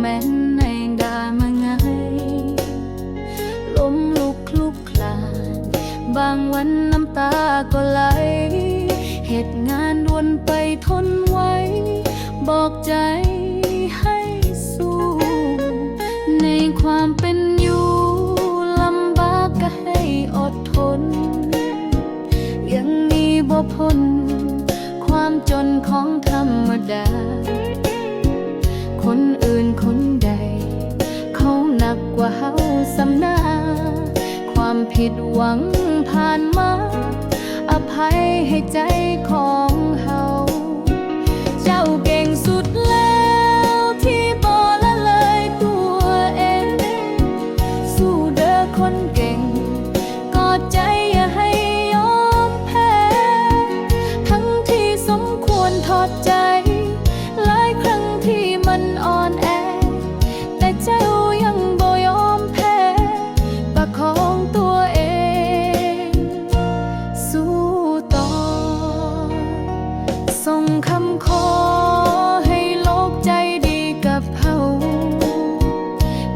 แม่นในดามาไง ล้มลุกคลุกคลาน บางวันน้ำตาก็ไหล เหตุงานวนไปทนไว้ บอกใจให้สู้ ในความเป็นอยู่ลำบากก็ให้อดทน ยังมีบ่พ้นความจนของธรรมดา คนอื่น ผิดหวังผ่านมา อภัยให้ใจของ คำขอให้โลกใจดีกับเฮา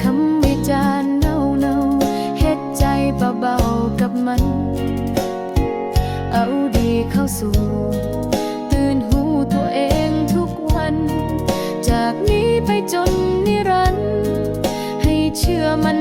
คำวิจารณ์เน่าเน่าๆเฮ็ดใจเบาๆกับมัน เอาดีเข้าสู่ ตื่นหูตัวเองทุกวัน จากนี้ไปจนนิรันดร์ให้เชื่อมัน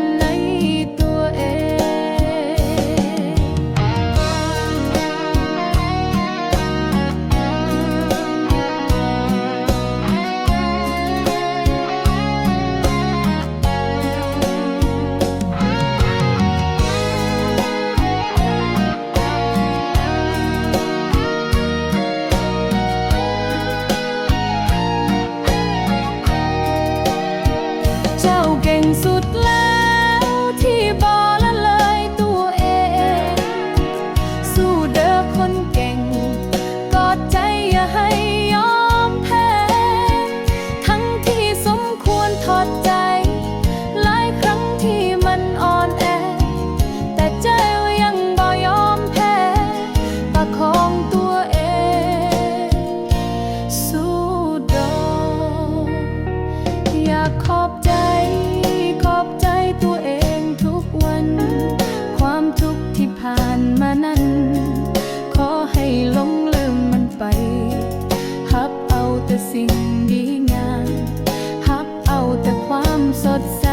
ขอบใจ ขอบใจตัวเองทุกวัน ความทุกข์ที่ผ่านมานั้น ขอให้ลงลืมมันไป หับเอาแต่สิ่งดีงาม หับเอาแต่ความสดใส